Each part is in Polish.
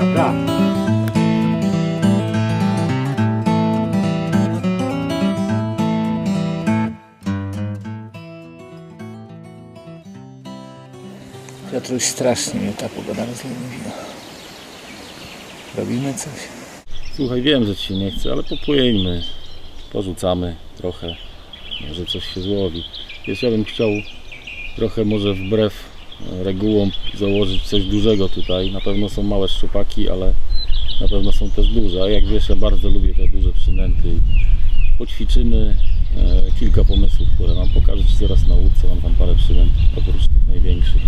Tak. Piotruś strasznie mnie ta pogoda rozleniwiła. Robimy coś. Słuchaj, wiem, że ci się nie chce, ale popłyńmy, porzucamy trochę, może coś się złowi. Wiesz, ja bym chciał trochę może wbrew regułom założyć coś dużego tutaj. Na pewno są małe szczupaki, ale na pewno są też duże. A jak wiesz, ja bardzo lubię te duże przynęty. Poćwiczymy e, kilka pomysłów, które mam pokażę Ci zaraz na łódce. Mam tam parę przynęt oprócz tych największych.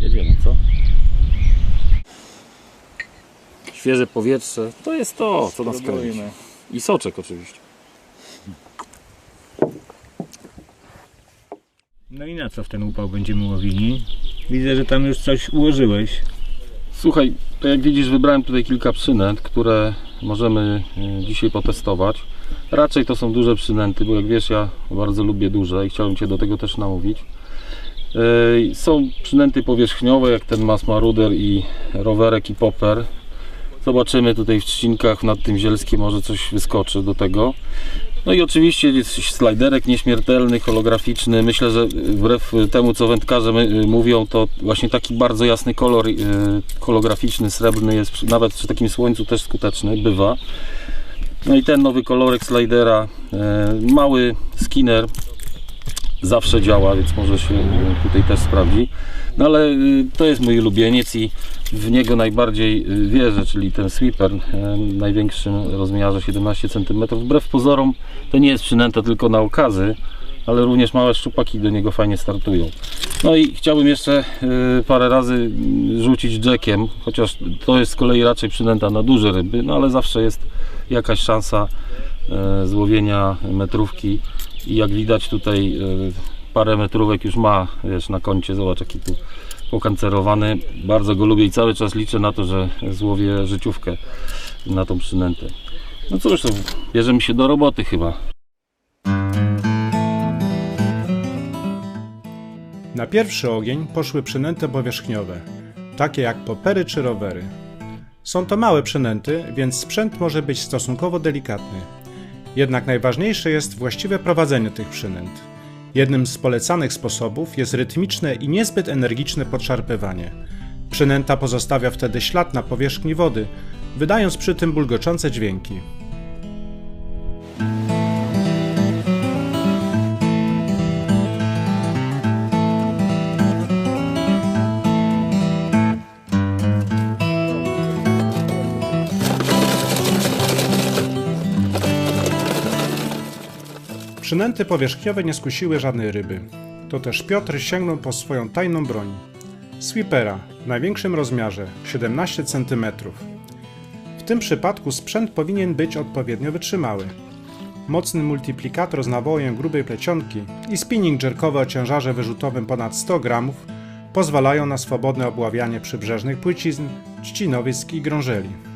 Jedziemy, co? Świeże powietrze to jest to, co nas kręci. I soczek oczywiście. No i na co w ten upał będziemy łowili? Widzę, że tam już coś ułożyłeś. Słuchaj, to jak widzisz wybrałem tutaj kilka przynęt, które możemy e, dzisiaj potestować. Raczej to są duże przynęty, bo jak wiesz ja bardzo lubię duże i chciałbym Cię do tego też namówić. E, Są przynęty powierzchniowe jak ten Mass Maruder i rowerek i popper. Zobaczymy tutaj w trzcinkach nad tym zielskiem może coś wyskoczy do tego. No i oczywiście jest slajderek nieśmiertelny, holograficzny. Myślę, że wbrew temu, co wędkarze my- mówią, to właśnie taki bardzo jasny kolor y, holograficzny, srebrny jest nawet przy takim słońcu też skuteczny, bywa. No i ten nowy kolorek slidera, y, mały skinner, zawsze działa, więc może się y, tutaj też sprawdzi. No ale y, to jest mój ulubieniec i w niego najbardziej y, wierzę, czyli ten sweeper największym rozmiarze 17 cm. Wbrew pozorom to nie jest przynęta tylko na okazy, ale również małe szczupaki do niego fajnie startują. No i chciałbym jeszcze parę razy y, rzucić jackiem, chociaż to jest z kolei raczej przynęta na duże ryby, no ale zawsze jest jakaś szansa złowienia metrówki i jak widać tutaj e, parę metrówek już ma wiesz, na koncie, zobacz jaki tu pokancerowany, bardzo go lubię i cały czas liczę na to, że złowię życiówkę na tą przynętę. No cóż, to bierzemy się do roboty chyba. Na pierwszy ogień poszły przynęty powierzchniowe, takie jak popery czy rowery. Są to małe przynęty, więc sprzęt może być stosunkowo delikatny. Jednak najważniejsze jest właściwe prowadzenie tych przynęt. Jednym z polecanych sposobów jest rytmiczne i niezbyt energiczne podszarpywanie. Przynęta pozostawia wtedy ślad na powierzchni wody, wydając przy tym bulgoczące dźwięki. Przynęty powierzchniowe nie skusiły żadnej ryby. To też Piotr sięgnął po swoją tajną broń. Sweepera w największym rozmiarze 17 cm. W tym przypadku sprzęt powinien być odpowiednio wytrzymały. Mocny multiplikator z nawojem grubej plecionki i spinning jerkowy o ciężarze wyrzutowym ponad 100 g pozwalają na swobodne obławianie przybrzeżnych płycizn, trzcinowisk i grążeli.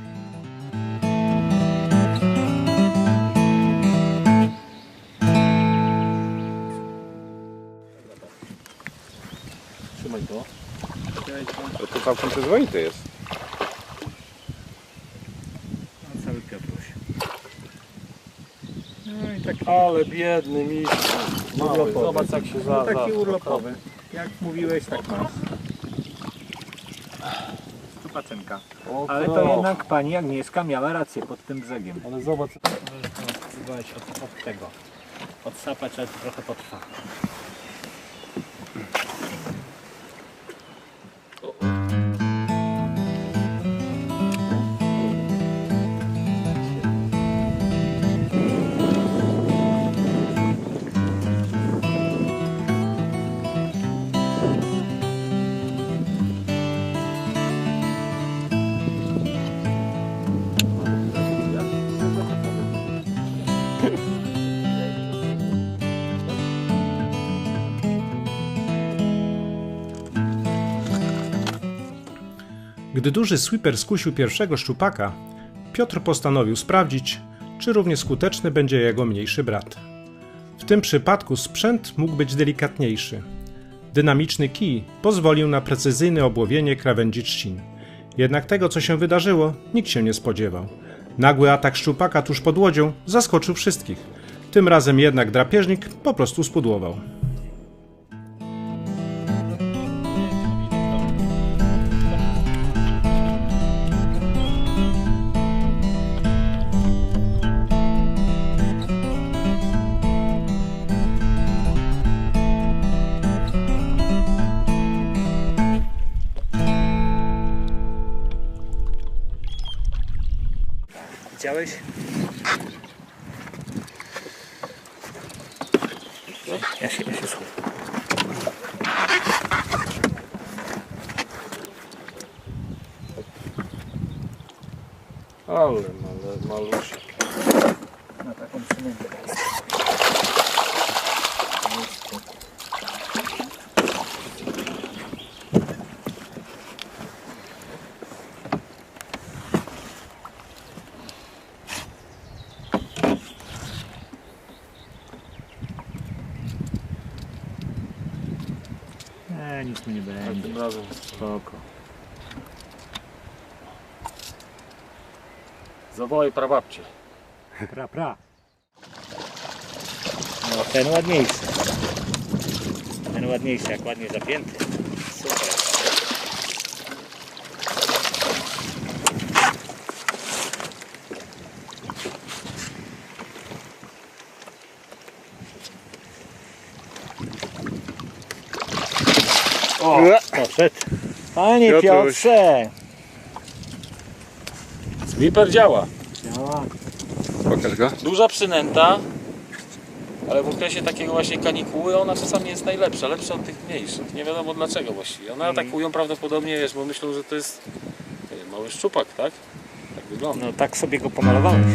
Trzymaj to. To całkiem przyzwoity jest. No, cały Piotruś. No i taki, Ale biedny mistrz. Mały, zobacz jak się za... taki za- urlopowy. Jak mówiłeś, tak masz. Stupacynka. O, Ale to jednak pani Agnieszka miała rację pod tym brzegiem. Ale zobacz, Próbowałeś od, od tego. Odsapać, ale to trochę potrwa. Gdy duży sweeper skusił pierwszego szczupaka, Piotr postanowił sprawdzić, czy równie skuteczny będzie jego mniejszy brat. W tym przypadku sprzęt mógł być delikatniejszy. Dynamiczny kij pozwolił na precyzyjne obłowienie krawędzi trzcin. Jednak tego, co się wydarzyło, nikt się nie spodziewał. Nagły atak szczupaka tuż pod łodzią zaskoczył wszystkich. Tym razem jednak drapieżnik po prostu spudłował. Widziałeś? Ja się, ja się schowam. Ale, ale malusia. Na taką przynętę. Nie, nic mu nie będzie. Tym razem Spoko. zawołaj prababcię. Pra, pra. No ten ładniejszy. Ten ładniejszy, jak ładnie zapięty. O, poszedł. Panie Piotruś. Piotrze! Sweeper działa. Działa. Pokaż go. Duża przynęta, ale w okresie takiego właśnie kanikuły ona czasami jest najlepsza, lepsza od tych mniejszych. Nie wiadomo dlaczego właściwie. One atakują prawdopodobnie, wiesz, bo myślą, że to jest mały szczupak, tak? Tak wygląda. No tak sobie go pomalowałeś.